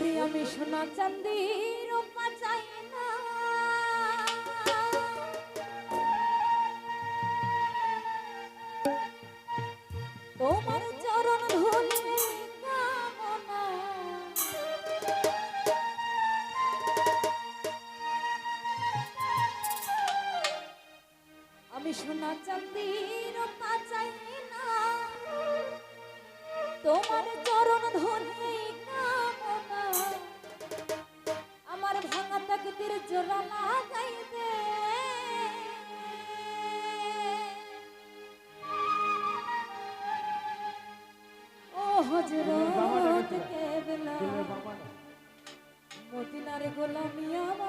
ওরে আমি সোনা চান্দি রূপা চাই না। তোমার চরণ ধরে আমি সোনা চান্দি রূপা চাই না। তোমার হজরত কেবলা মদিনার গোলামিয়া